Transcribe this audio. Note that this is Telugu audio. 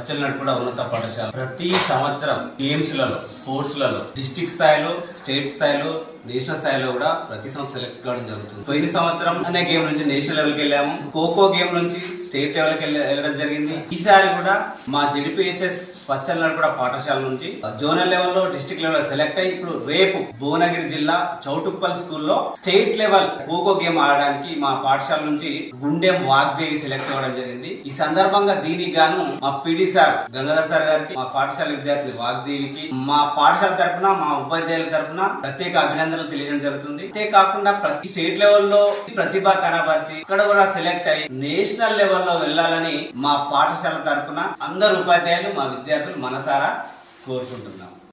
సత్యనారాయణ కూడా ఉన్నత పాఠశాల. ప్రతి సంవత్సరం గేమ్స్లలో స్పోర్ట్స్లలో డిస్టిక్ స్థాయిలో స్టేట్ స్థాయిలో నేషనల్ స్థాయిలో కూడా ప్రతి సంవత్సరం సెలెక్ట్ కావడం జరుగుతుంది. పోయిన సంవత్సరం అనే గేమ్ నుంచి నేషనల్ లెవెల్కి వెళ్ళాము. ఖోఖో గేమ్ నుంచి స్టేట్ లెవెల్కి వెళ్ళడం జరిగింది. ఈసారి కూడా మా జెడిపిఎస్ఎస్ పచ్చళ్ళ కూడా పాఠశాల నుంచి. జోనల్ లెవెల్లో డిస్ట్రిక్ట్ లెవెల్ సెలెక్ట్ అయ్యి ఇప్పుడు రేపు భువనగిరి జిల్లా చౌటుప్పల్ స్కూల్లో స్టేట్ లెవెల్ ఖోఖో గేమ్ ఆడడానికి మా పాఠశాల నుంచి గుండెం వాగ్దేవి సెలెక్ట్ అవ్వడం జరిగింది. ఈ సందర్భంగా దీనికి గాను మా పిడి సార్ గంగాధర్ సార్ గారికి మా పాఠశాల విద్యార్థి వాగ్దేవికి మా పాఠశాల తరఫున మా ఉపాధ్యాయుల తరపున ప్రత్యేక అభినందనలు తెలియడం జరుగుతుంది. అంతే కాకుండా ప్రతి స్టేట్ లెవెల్లో ప్రతిభ కనబరిచి ఇక్కడ కూడా సెలెక్ట్ అయ్యి నేషనల్ లెవెల్లో వెళ్ళాలని మా పాఠశాల తరఫున అందరు ఉపాధ్యాయులు మా విద్యార్థులు మనసారా కోరుకుంటున్నాం.